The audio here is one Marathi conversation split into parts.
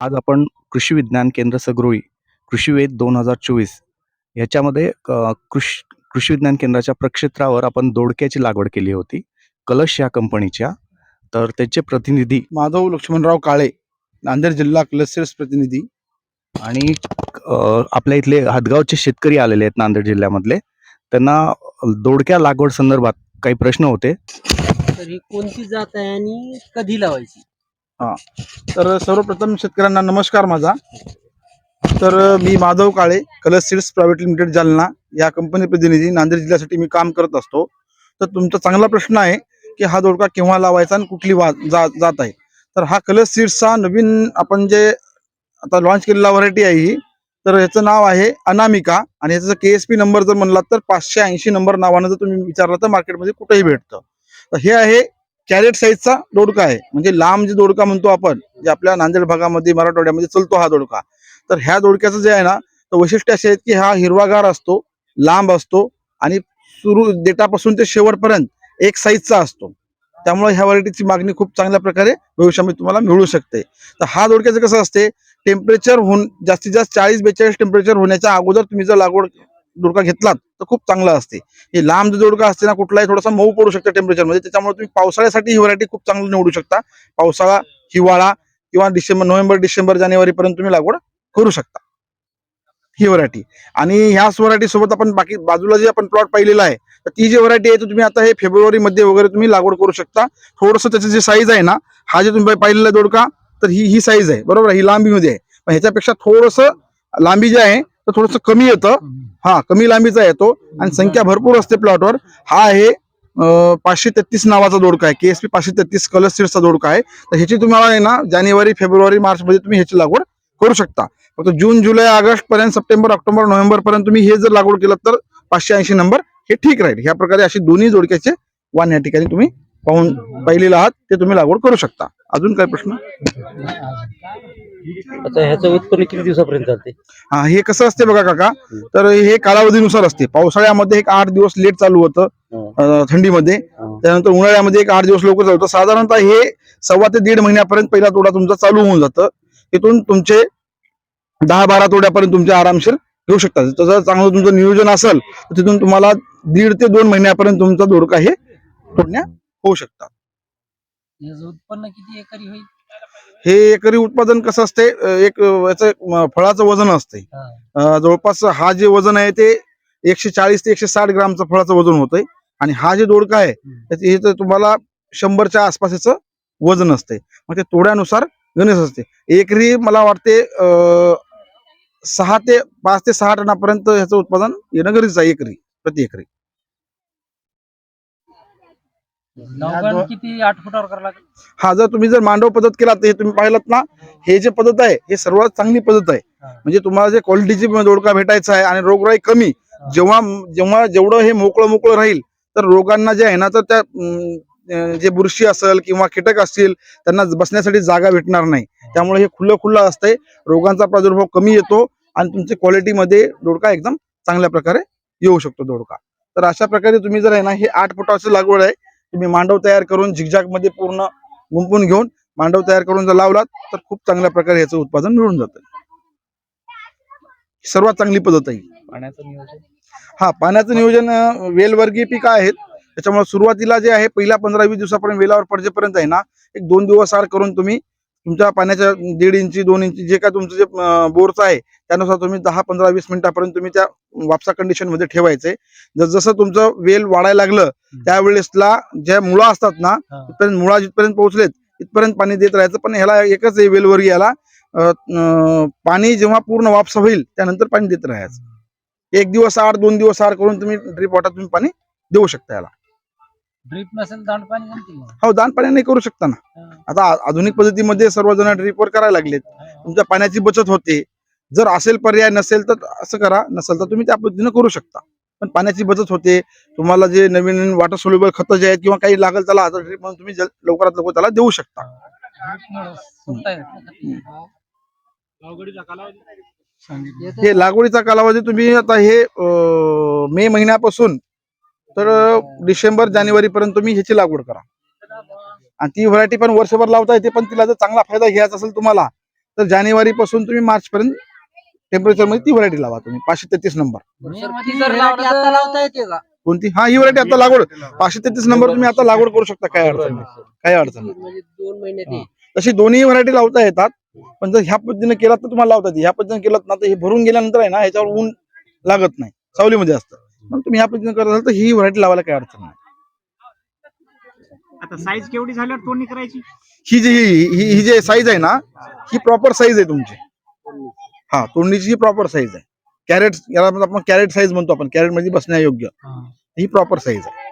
आज आपण कृषी विज्ञान केंद्र सगृही कृषीवेद दोन हजार चोवीस ह्याच्यामध्ये कृष कृषी कृषी विज्ञान केंद्राच्या प्रक्षेत्रावर आपण दोडक्याची लागवड केली होती. कलश या कंपनीच्या. तर त्याचे प्रतिनिधी माधव लक्ष्मणराव काळे नांदेड जिल्हा क्लस्टर्स प्रतिनिधी आणि आपल्या इथले हदगावचे शेतकरी आलेले आहेत नांदेड जिल्ह्यामधले. त्यांना दोडक्या लागवड संदर्भात काही प्रश्न होते. तर ही कोणती जात आहे आणि कधी लावायची? तर सर्वप्रथम शेतकऱ्यांना नमस्कार माझा. तर मी Madhav Kale colour seeds private limited Jalna. या कंपनी प्रतिनिधी नांदेड जिल्ह्यासाठी मी काम करत असतो. तर तुमचा चांगला प्रश्न आहे की हा दोडका केव्हा लावायचा आणि कुठली वा जा जात आहे. तर हा कलर सीड्सचा नवीन आपण जे आता लॉन्च केलेला व्हरायटी आहे ही तर ह्याचं नाव आहे अनामिका आणि याचा के एस पी नंबर जर म्हणलात तर पाचशे ऐंशी नंबर नावानं जर तुम्ही विचारला तर मार्केटमध्ये कुठेही भेटतं. तर हे आहे कॅरेट साईजचा दोडका आहे. म्हणजे लांब जे दोडका म्हणतो आपण जे आपल्या नांदेड भागामध्ये मराठवाड्यामध्ये चलतो हा दोडका. तर ह्या दोडक्याचं जे आहे ना तर वैशिष्ट्य असे आहेत की हा हिरवागार असतो लांब असतो आणि सुरू देटापासून ते शेवटपर्यंत एक साईजचा असतो. त्यामुळे ह्या व्हरायटीची मागणी खूप चांगल्या प्रकारे भविष्यामध्ये तुम्हाला मिळू शकते. तर हा दोडक्याचं कसं असते टेम्परेचर होऊन जास्तीत जास्त चाळीस बेचाळीस टेम्परेचर होण्याच्या अगोदर तुम्ही जर लागवड दोडका घेतलात तर खूप चांगला असते. हे लांब जो दोडका असते ना कुठलाही थोडासा मऊ पडू शकतो टेम्परेचरमध्ये त्याच्यामुळे तुम्ही पावसाळ्यासाठी ही व्हरायटी खूप चांगली निवडू शकता. पावसाळा हिवाळा किंवा डिसेंबर नोव्हेंबर डिसेंबर जानेवारीपर्यंत तुम्ही लागवड करू शकता. ही व्हरायटी आणि ह्याच व्हरायटी सोबत आपण बाकी बाजूला जे आपण प्लॉट पाहिलेला आहे तर ती जी व्हरायटी आहे ती तुम्ही आता हे फेब्रुवारी मध्ये वगैरे तुम्ही लागवड करू शकता. थोडंसं त्याची जी साईज आहे ना हा जे तुम्ही पाहिलेला दोडका तर ही ही साईज आहे. बरोबर? आहे? ही लांबीमध्ये आहे. पण ह्याच्यापेक्षा थोडंसं लांबी जे आहे तर थोडंसं कमी येतं. हा कमी लांबीचा येतो. आणि संख्या भरपूर असते प्लॉटवर. हा आहे पाचशे तेहतीस नावाचा दोडका आहे. केएसपी पाचशे तेहतीस कलर सीड्सचा दोडका आहे. तर ह्याची तुम्हाला आहे ना जानेवारी फेब्रुवारी मार्च मध्ये तुम्ही ह्याची लागवड करू शकता. फक्त जून जुलै ऑगस्ट पर्यंत सप्टेंबर ऑक्टोबर नोव्हेंबर पर्यंत तुम्ही हे जर लागवड केलं तर पाचशे ऐंशी नंबर हे ठीक राहील. ह्या प्रकारे अशी दोन्ही जोडक्याचे वाण या ठिकाणी तुम्ही पाहून पाहिलेलं आहात. ते तुम्ही लागवड करू शकता. अजून काय प्रश्न? आता ह्याचं उत्पन्न किती दिवसापर्यंत चालते हा हे कसं असते बघा काका तर हे कालावधीनुसार असते. पावसाळ्यामध्ये एक आठ दिवस लेट चालू होतं अं, थंडीमध्ये. त्यानंतर उन्हाळ्यामध्ये एक आठ दिवस लवकर चालू होतं. साधारणतः हे सव्वा ते दीड महिन्यापर्यंत पहिला तोडा तुमचा चालू होऊन जातं. तिथून तुमचे दहा बारा तोड्यापर्यंत तुमचे आरामशीर घेऊ शकतात. तसं चांगलं तुमचं नियोजन असेल तर तिथून तुम्हाला दीड ते दोन महिन्यापर्यंत तुमचा दोडका हे तोडण्या होऊ शकतात. याचं उत्पन्न किती एकरी होईल? हे एकरी उत्पादन कसं असते? एक याचं फळाचं वजन असते. जवळपास हा जे वजन आहे ते एकशे चाळीस ते एकशे साठ ग्रामचं फळाचं वजन होतंय. आणि हा जे दोडका आहे हे तर तुम्हाला शंभरच्या आसपास याचं वजन असते. मग ते तोड्यानुसार गणेश असते. एकरी मला वाटते अं, सहा ते पाच ते सहा टनापर्यंत ह्याचं उत्पादन येणं गरजेचं आहे एकरी प्रति एकरी. नवगण किती आठ फुटावर करावं लागेल? हा जर तुम्ही जर मांडव पद्धत केला तर हे तुम्ही पाहिलं ना हे जे पद्धत आहे हे सर्वात चांगली पद्धत आहे. म्हणजे तुम्हाला जे क्वालिटीची दोडका भेटायचा आहे आणि रोगराई कमी जेव्हा जेव्हा जेवढं हे मोकळं मोकळं राहील तर रोगांना जे आहे ना तर त्या जे बुरशी असेल किंवा कीटक असतील त्यांना बसण्यासाठी जागा भेटणार नाही. त्यामुळे हे खुलं खुलं असतंय रोगांचा प्रादुर्भाव कमी येतो आणि तुमच्या क्वालिटीमध्ये दोडका एकदम चांगल्या प्रकारे येऊ शकतो दोडका. तर अशा प्रकारे तुम्ही जर आहे ना हे आठ फुटाचं लागवड आहे तुम्ही मांडव तयार करून झिगझॅगमध्ये पूर्ण गुंपून घेऊन मांडव तयार करून जर लावलात तर खूप चांगल्या प्रकारे याचं उत्पादन मिळून जातं. सर्वात चांगली पद्धत आहे ही. पाण्याचं नियोजन? हा पाण्याचं नियोजन वेलवर्गीय पिकं आहेत. त्याच्यामुळे सुरुवातीला जे आहे पहिल्या पंधरा वीस दिवसापर्यंत वेलावर पडजेपर्यंत आहे ना एक दोन दिवस आड करून तुम्ही तुमच्या पाण्याच्या दीड इंची दोन इंची जे काय तुमचं जे बोरचं आहे त्यानुसार तुम्ही दहा पंधरा वीस मिनिटापर्यंत तुम्ही त्या वापसा कंडिशनमध्ये ठेवायचे. जस जसं तुमचं वेल वाढायला लागलं त्यावेळेसला ज्या मुळा असतात ना. तिथपर्यंत मुळा जिथपर्यंत पोहोचलेत तिथपर्यंत पाणी देत राहायचं. पण ह्याला एकच आहे वेलवर्गीय याला पाणी जेव्हा पूर्ण वापसा होईल त्यानंतर पाणी देत राहायचं. एक दिवस आड दोन दिवस आड करून तुम्ही ड्रीप वॉटर तुम्ही पाणी देऊ शकता याला. ड्रीप नसेल दांड पाणी जमतील का? हो दान पाण्याने करू शकता ना. हा. आता आ- आधुनिक पद्धतीमध्ये सर्वजण ड्रीपवर करायला लागलेत. तुमच्या पाण्याची बचत होते. जर असेल पर्याय नसेल तर असं करा नसेल तर तुम्ही त्या पद्धतीनं करू शकता. पण पाण्याची बचत होते. तुम्हाला जे नवीन वॉटर सोल्युबल खतं जे आहेत किंवा काही लागेल त्याला ड्रीप म्हणून तुम्ही जल- लवकरात लवकर त्याला देऊ शकता. येत नाही. हे लागवडीचा कालावधी तुम्ही आता हे अं, मे महिन्यापासून तर डिसेंबर जानेवारी पर्यंत तुम्ही ह्याची लागवड करा. आणि ती व्हरायटी पण वर्षभर लावता येते पण तिला जर चांगला फायदा घ्यायचा असेल तुम्हाला तर जानेवारी पासून तुम्ही मार्च पर्यंत टेम्परेचरमध्ये ती व्हरायटी लावा तुम्ही पाचशे तेहतीस नंबर. कोणती? हा ही व्हरायटी आता लागवड पाचशे तेहतीस नंबर तुम्ही आता लागवड करू शकता काय अडचण नाही. काही अडचण नाही. म्हणजे. तशी दोन्ही व्हरायटी लावता येतात पण जर ह्या पद्धतीने केलात तर तुम्हाला लावता येते. ह्या पद्धतीने केलं ना तर हे भरून गेल्यानंतर आहे ना ह्याच्यावर ऊन लागत नाही. सावलीमध्ये असतं. मग तुम्ही ह्या पद्धतीने करत असाल तर ही व्हरायटी लावायला काही अडचण नाही. आता साईज केवढी झाल्यावर तोडणी करायची? ही जी ही ही- ही जे साईज आहे ना ही प्रॉपर साईज आहे तुमची. हा तोंडीची ही प्रॉपर साईज आहे. कॅरेट याला म्हणजे आपण कॅरेट साईज म्हणतो आपण. कॅरेटमध्ये बसण्यायोग्य ही. प्रॉपर साईज आहे.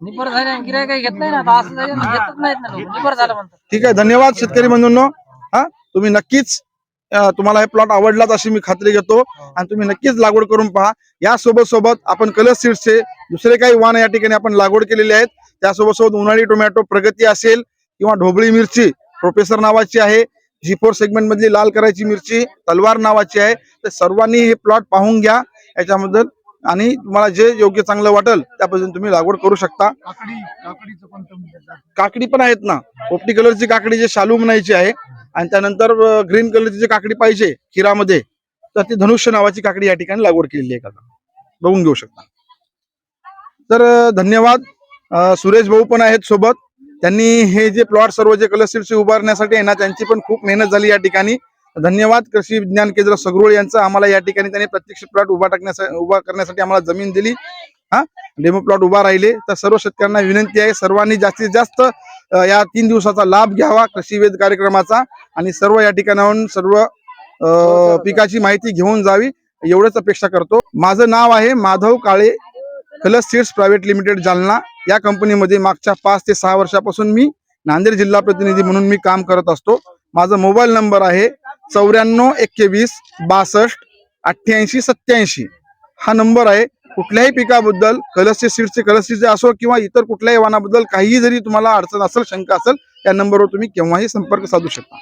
निबर झाले गिराय काही घेत नाही ना. आता असं झालं ना, घेतच नाहीत ना लोक. निबर झालं म्हणतात. ठीक आहे धन्यवाद शेतकरी बंधूंनो. हा तुम्ही नक्कीच तुम्हाला हे प्लॉट आवडलाच अशी मी खात्री घेतो. आणि तुम्ही नक्कीच लागवड करून पहा. या सोबत सोबत आपण कलर सीड्सचे दुसरे काही वाण या ठिकाणी आपण लागवड केलेले आहेत. त्यासोबत सोबत उन्हाळी टोमॅटो प्रगती असेल किंवा ढोबळी मिरची प्रोफेसर नावाची आहे. जी फोर सेगमेंट मधली लाल करायची मिरची तलवार नावाची आहे. तर सर्वांनी हे प्लॉट पाहून घ्या. याच्याबद्दल आणि तुम्हाला जे योग्य चांगलं वाटेल त्या पद्धतीने तुम्ही लागवड करू शकता. काकडी पण आहेत ना. पोपटी कलरची काकडी जे शालू म्हणायची आहे. आणि त्यानंतर ग्रीन कलरची जी काकडी पाहिजे खिरामध्ये तर ती धनुष्य नावाची काकडी या ठिकाणी लागवड केलेली आहे काका. बघून घेऊ शकता. तर धन्यवाद. सुरेश भाऊ पण आहेत सोबत. त्यांनी हे जे प्लॉट सर्व जे कलर उभारण्यासाठी आहे ना त्यांची पण खूप मेहनत झाली या ठिकाणी. धन्यवाद. कृषी विज्ञान केंद्र सगरोळ यांचं आम्हाला या ठिकाणी त्यांनी प्रत्यक्ष प्लॉट उभा टाकण्यासाठी उभा करण्यासाठी आम्हाला जमीन दिली. हा? डेमो प्लॉट उभा राहिले. तर सर्व शेतकऱ्यांना विनंती आहे सर्वांनी जास्तीत जास्त या तीन दिवसाचा लाभ घ्यावा कृषी वेध कार्यक्रमाचा आणि सर्व या ठिकाणाहून सर्व पिकाची माहिती घेऊन जावी एवढंच अपेक्षा करतो. माझं नाव आहे Madhav Kale Kalas seeds private limited Jalna. या कंपनीमध्ये मागच्या पाच ते सहा वर्षापासून मी नांदेड जिल्हा प्रतिनिधी म्हणून मी काम करत असतो. माझा मोबाईल नंबर आहे चौऱ्याण्णव एक्केवीस बासष्ट अठ्ठ्याऐंशी सत्याऐंशी हा नंबर आहे. कुठल्याही पिकाबद्दल कलरचे सीडचे कलरचे असो किंवा इतर कुठल्याही वाहनाबद्दल काहीही जरी तुम्हाला अडचण असेल शंका असेल या नंबरवर तुम्ही केव्हाही संपर्क साधू शकता.